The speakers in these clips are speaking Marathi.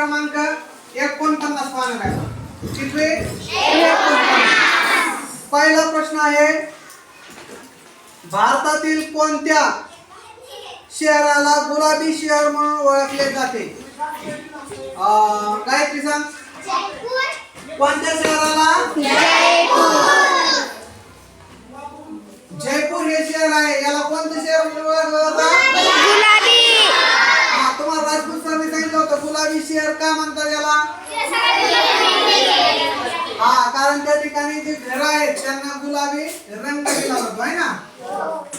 क्रमांक एकोणपन्नास पाहणार आहे. कितवे. पहिला प्रश्न आहे भारतातील कोणत्या शहराला गुलाबी शहर म्हणून ओळखले जाते? गायत्री सांग. कोणत्या शहराला? जयपूर हे शहर आहे. याला कोणतं शहर म्हणून ओळखलं जातं गुलाबी हा, तुम्हाला राजपूत सरने सांगितलं होतं का म्हणतात याला हा कारण त्या ठिकाणी जे घर आहेत त्यांना गुलाबी रंग दिला जातो आहे ना?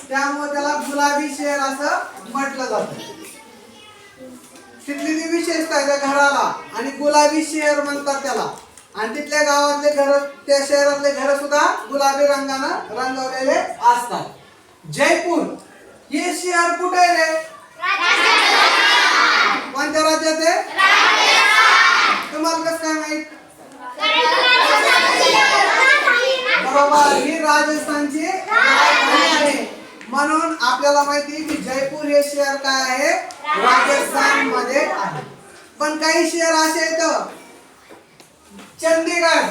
त्यामुळे त्याला गुलाबी शहर असं म्हटलं जातं. तिथली जी विशेषता आहे त्या घराला आणि गुलाबी शहर म्हणतात त्याला. आणि तिथल्या गावातले घर त्या शहरातले घर सुद्धा गुलाबी रंगानं रंगवलेले असतात. जयपूर हे शहर कुठे आहे रे कोणत्या राज्यात आहे तुम्हाला कसं काय माहीत बरोबर ही राजस्थानची राजधानी आहे म्हणून आपल्याला माहिती की जयपूर हे शहर काय आहे? राजस्थानमध्ये आहे. पण काही शहर असे आहेत चंदीगड.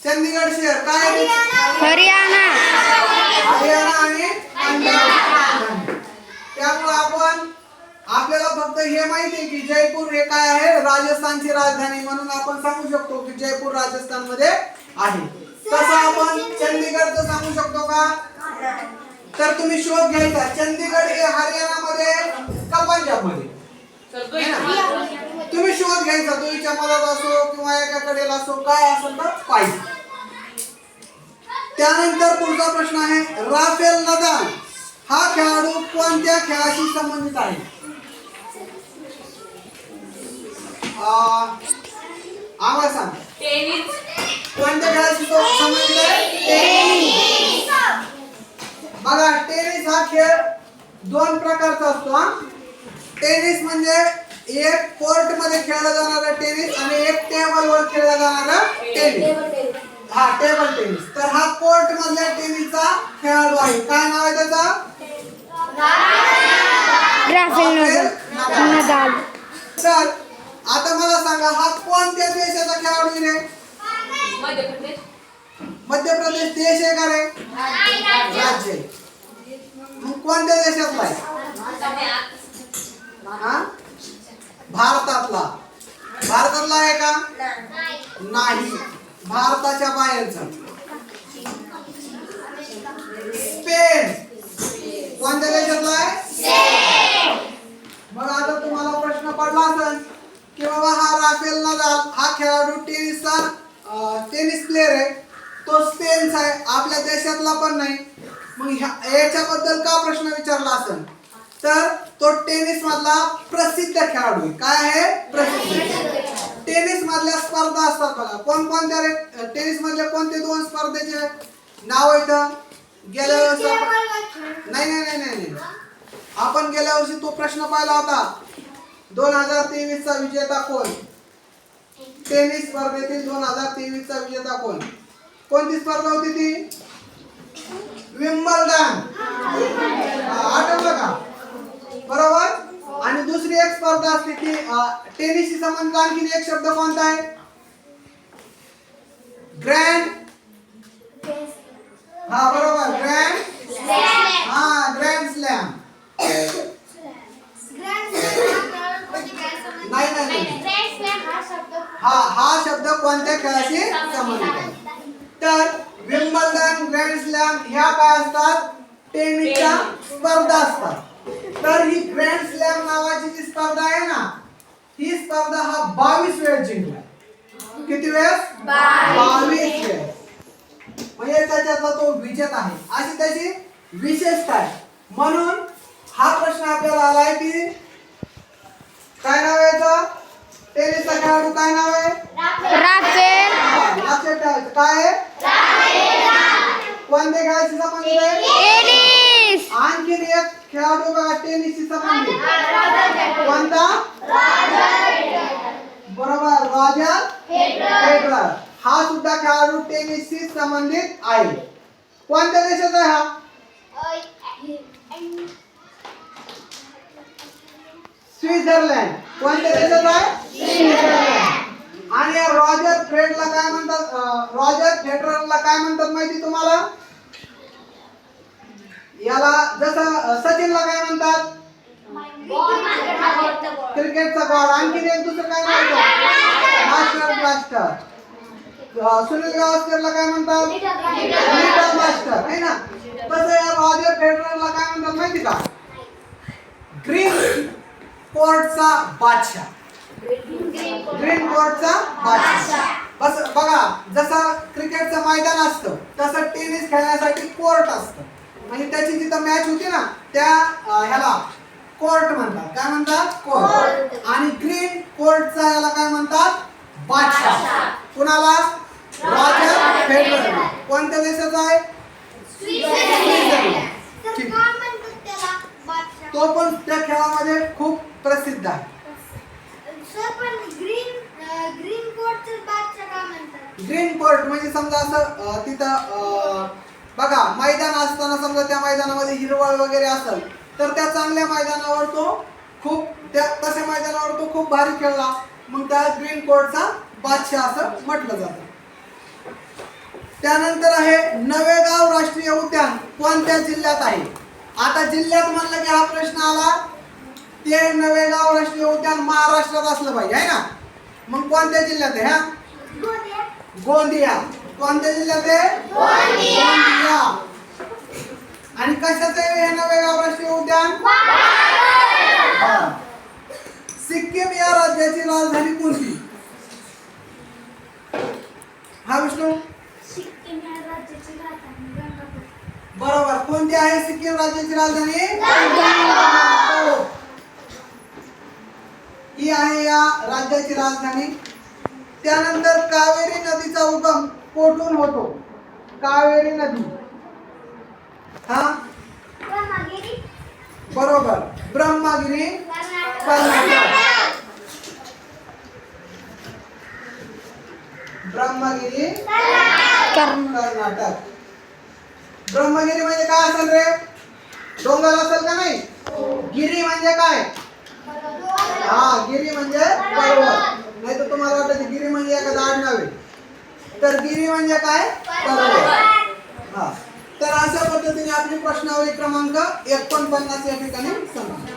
चंदीगड शहर काय? हरियाणा. हरियाणा आणि पंजाब. त्यामुळे आपण आपल्याला फक्त हे माहिती आहे की जयपूर हे काय आहे? राजस्थानची राजधानी म्हणून आपण सांगू शकतो की जयपूर राजस्थानमध्ये आहे. तसं आपण चंदीगडचं सांगू शकतो का? तर तुम्ही शोध घ्यायचा. चंदीगड हे हरियाणामध्ये का पंजाबमध्ये तुम्ही शोध घ्यायचा. दोईच्या मधात असो किंवा एका कडेला असो काय असेल तर पाहिजे. त्यानंतर पुढचा प्रश्न आहे राफेल नदाल हा खेळाडू कोणत्या खेळाशी संबंधित आहे? आम्हाला सांग. कोणत्या खेळाशी तो संबंधित आहे टेनिस. बघा टेनिस हा खेळ दोन प्रकारचा असतो हा. टेनिस म्हणजे एक कोर्टमध्ये खेळला जाणारा टेनिस आणि एक टेबल वर खेळला जाणारा टेनिस. हा टेबल टेनिस. तर हा कोर्ट मधल्या टेनिसचा खेळाडू आहे. काय नाव आहे त्याचा? Rafael Nadal. तर आता मला सांगा हा कोणत्या देशाचा खेळाडू आहे मध्य प्रदेश देश आहे का रे? राज्य. मग कोणत्या देशातला आहे? हा? भारतातला. भारतातला आहे का? नाही. भारताच्या बाहेरचा. स्पेन. कोणत्या देशातला आहे? मग आता तुम्हाला प्रश्न पडला असेल. की बाबा हा राफेल नदाल हा खेळाडू टेनिसचा टेनिस प्लेअर आहे तो स्पेनचा आहे आपल्या देशातला पण नाही. मग ह्या- याच्याबद्दल का प्रश्न विचारला असेल? तर तो टेनिस मधला प्रसिद्ध खेळाडू आहे. काय आहे? प्रसिद्ध टेनिस मधल्या स्पर्धा असतात बघा. कोण कोणत्या रे टेनिस मधले कोणते दोन स्पर्धेचे नाव आहेत गेल्या वेळेस नाही नाही नाही नाही नाही. आपण गेल्या वर्षी तो प्रश्न पाहिला होता. दोन हजार तेवीस चा विजेता कोण टेनिस स्पर्धेतील दोन हजार तेवीस चा विजेता कोण कोणती स्पर्धा होती ती? विम्बल्डन. आठवलं का? बरोबर? आणि दुसरी एक स्पर्धा असते ती टेनिसशी संबंधित आणखी एक शब्द कोणता आहे? ग्रँड हा बरोबर ग्रँड हा ग्रँड स्लॅम नाही नाही नाही हा हा शब्द संबंधित आहे तर विम्बल्डन ग्रँड स्लॅम ह्या काय असतात? टेनिसच्या स्पर्धा असतात. तर ही ग्रँड स्लॅम नावाची जी स्पर्धा आहे ना ही स्पर्धा हा बावीस वेळ जिंकला किती वेळेस? बावीस. वेळेस. म्हणजे त्याच्यातला तो विजेता आहे. अशी त्याची विशेषता आहे. म्हणून हा प्रश्न आपल्याला आलाय की काय नाव आहे टेनिसचा खेळाडू काय नाव आहे? वनदे खेळाशी संबंधित आहे आणखीन एक खेळाडू बघा टेनिसशी संबंधित. कोणता? बरोबर राजा फेडरर हा सुद्धा खेळाडू टेनिसशी संबंधित आहे. कोणत्या देशाचा आहे हा? स्वित्झर्लंड. कोणत्या देशाचा आहे? आणि रॉजर फ्रेडला काय म्हणतात रॉजर फेडररला काय म्हणतात माहिती तुम्हाला? याला जसं सचिनला काय म्हणतात? क्रिकेटचा बॉल आणखी एक दुसरं काय म्हणतात मास्टर ब्लास्टर सुनील गावस्करला काय म्हणतात? लिटल मास्टर आहे ना? तसं या रॉजर फेडररला काय म्हणतात माहिती का? ग्रीन कोर्टचा बादशाह. ग्रीन कोर्टचा बादशाह. बस बघा जसं क्रिकेटचं मैदान असतं तसं टेनिस खेळण्यासाठी कोर्ट असतं. म्हणजे त्याची जिथं मॅच होती ना त्या ह्याला कोर्ट म्हणतात. काय म्हणतात? कोर्ट आणि ग्रीन कोर्टचा याला काय म्हणतात? बादशाह. कुणाला? रॉजर फेडरर कोणत्या देशाचा आहे. तो पण त्या खेळामध्ये खूप प्रसिद्ध आहे. ग्रीन कोर्ट म्हणजे समजा असं तिथं बघा मैदान असताना समजा त्या मैदानामध्ये हिरवळ वगैरे असेल तर त्या चांगल्या मैदानावर तो खूप त्या तशा मैदानावर तो खूप भारी खेळला. मग त्या ग्रीन कोर्टचा बादशाह असं म्हटलं जातं. त्यानंतर आहे नवेगाव राष्ट्रीय उद्यान कोणत्या जिल्ह्यात आहे? आता जिल्ह्यात म्हणलं की हा प्रश्न आला ते नवेगाव राष्ट्रीय उद्यान महाराष्ट्रात असलं पाहिजे आहे ना? मग कोणत्या जिल्ह्यात आहे हा? गोंदिया. कोणत्या जिल्ह्यात आहे आणि कशाचं आहे हे नवेगाव राष्ट्रीय उद्यान. सिक्कीम या राज्याची राजधानी कोणती? हा विष्णू? बरोबर. कोणती आहे सिक्कीम राज्याची राजधानी? ही आहे या राज्याची राजधानी. त्यानंतर कावेरी नदीचा उगम. कोठून होतो? कावेरी नदी. हा? बरोबर. ब्रह्मगिरी कर्नाटक ब्रह्मगिरी कर्नाटक. ब्रह्मगिरी म्हणजे काय असेल रे? डोंगर असेल का नाही? गिरी म्हणजे काय हा गिरी म्हणजे पर्वत नाही तर तुम्हाला वाटतं की गिरी म्हणजे एखादं आडनाव आहे तर गिरी म्हणजे काय? पर्वत हा. तर अशा पद्धतीने आपली प्रश्नावली क्रमांक एकोणपन्नास या ठिकाणी संपली.